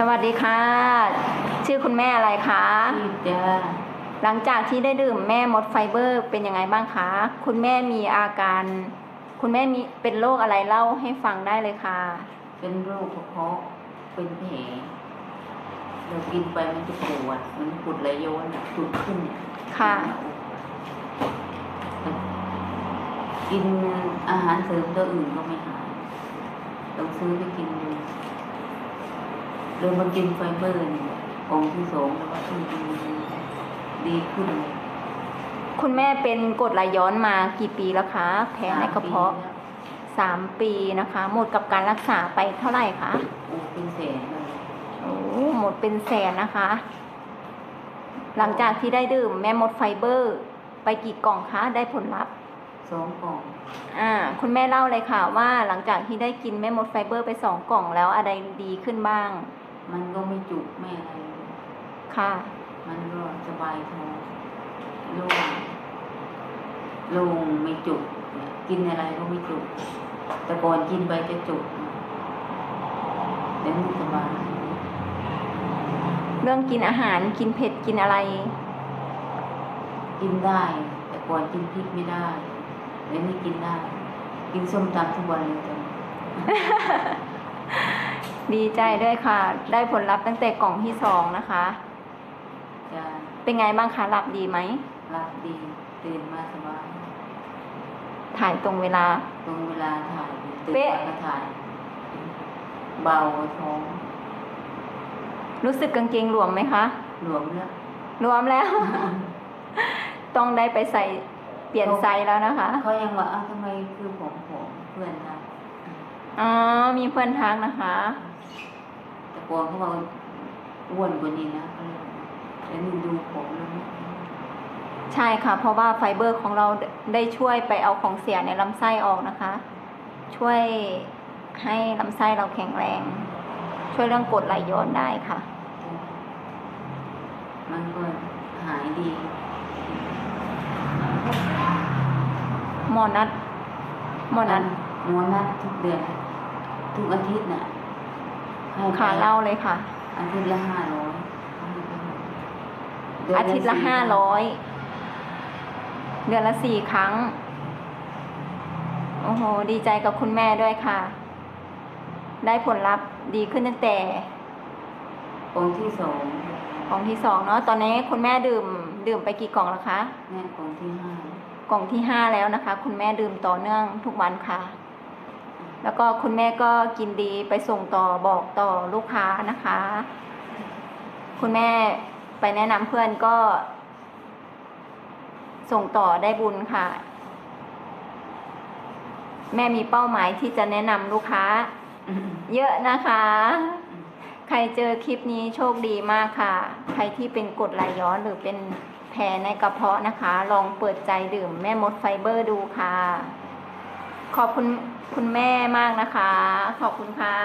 สวัสดีค่ะ ชื่อคุณแม่อะไรคะที่จะหลังจากที่ได้ดื่มแม่มดไฟเบอร์เป็นยังไงบ้างคะ คุณแม่มีอาการ คุณแม่มีเป็นโรคอะไรเล่าให้ฟังได้เลยค่ะ เป็นโรคกระเพาะเป็นแผลเรากินไปมันจะปวดมันปวดไหลย้อนอะจุดขึ้นเนี่ยค่ะ กินอาหารเสริมตัวอื่นก็ไม่หายต้องซื้อไปกินดู เลยมากินไฟเบอร์เนี่ยกล่องที่สองแล้วก็ดีดีดีขึ้นเลยคุณแม่เป็นกรดไหลย้อนมากี่ปีแล้วคะ แผลในกระเพาะสมปีสามปีนะคะ หมดกับการรักษาไปเท่าไหร่คะแล้วโอ้เป็นแสนเลยโอ้หมดเป็นแสนนะคะ หลังจากที่ได้ดื่มแม่มดไฟเบอร์ ไปกี่กล่องคะได้ผลลัพธ์สองกล่องอ่า คุณแม่เล่าเลยค่ะว่าหลังจากที่ได้กินแม่มดไฟเบอร์ไปสองกล่องแล้วอะไรดีขึ้นบ้าง มันก็ไม่จุกไม่อะไร ค่ะ มันก็สบายท้องโล่งโล่งไม่จุกเนี่ยกินอะไรก็ไม่จุก แต่ก่อนกินไปจะจุกนะเดี๋ยวนี้สบายเรื่องกินอาหารกินเผ็ดกินอะไร กินได้ แต่ก่อนกินพริกไม่ได้เดี๋ยวนี้กินได้ กินส้มตำทุกวันเลยจ้ะ ดีใจด้วยค่ะ ได้ผลลัพธ์ตั้งแต่กล่องที่สองนะคะ จะเป็นไงบ้างคะ หลับดีไหมรับดี ตื่นมาสบายถ่ายตรงเวลา ตรงเวลาถ่ายตื่นเป๊ะมาก็ถ่าย เบาท้อง รู้สึกกางเกงหลวมไหมคะหลวมแล้วรวมแล้ว ต้องได้ไปใส่เปลี่ยนไซส์แล้วนะคะ เขายังว่าอ้าวทำไมคือผมผมเพื่อนท อ๋อ มีเพื่อนทักนะคะำแต่ก่อนเขาบอกว่าอ้วนกว่านี้นะเขาเลยบอกแล้วนี่ดูผมแล้วนะใช่ค่ะ เพราะว่าไฟเบอร์ของเราได้ช่วยไปเอาของเสียในลำไส้ออกนะคะ ช่วยให้ลำไส้เราแข็งแรง ช่วยเรื่องกรดไหลย้อนได้ค่ะ มันก็หายดี หมอนัดหมอนัดห มอนัดทุกเดือน ทุกอาทิตย์น่ะให้ไปค่ะเล่าเลยค่ะ อาทิตย์ละห้าร้อยอาทิตย์ละห้าร้อยเดือนละสี่ครั้ง โอ้โห ดีใจกับคุณแม่ด้วยค่ะ ได้ผลลัพธ์ดีขึ้นตั้งแต่ องค์ที่สองกล่องที่สองเนาะ ตอนนี้คุณแม่ดื่ม ดื่มไปกี่กล่องแล้วคะ แม่องค์ที่ห้ากล่องที่ห้าแล้วนะคะ คุณแม่ดื่มต่อเนื่องทุกวันค่ะ แล้วก็คุณแม่ก็กินดีไปส่งต่อบอกต่อลูกค้านะคะ คุณแม่ไปแนะนำเพื่อนก็ ส่งต่อได้บุญค่ะ แม่มีเป้าหมายที่จะแนะนำลูกค้า เยอะนะคะ ใครเจอคลิปนี้โชคดีมากค่ะ ใครที่เป็นกรดไหลย้อนหรือเป็นแผลในกระเพาะนะคะ ลองเปิดใจดื่มแม่มดไฟเบอร์ดูค่ะ ขอบคุณคุณแม่มากนะคะ ขอบคุณค่ะ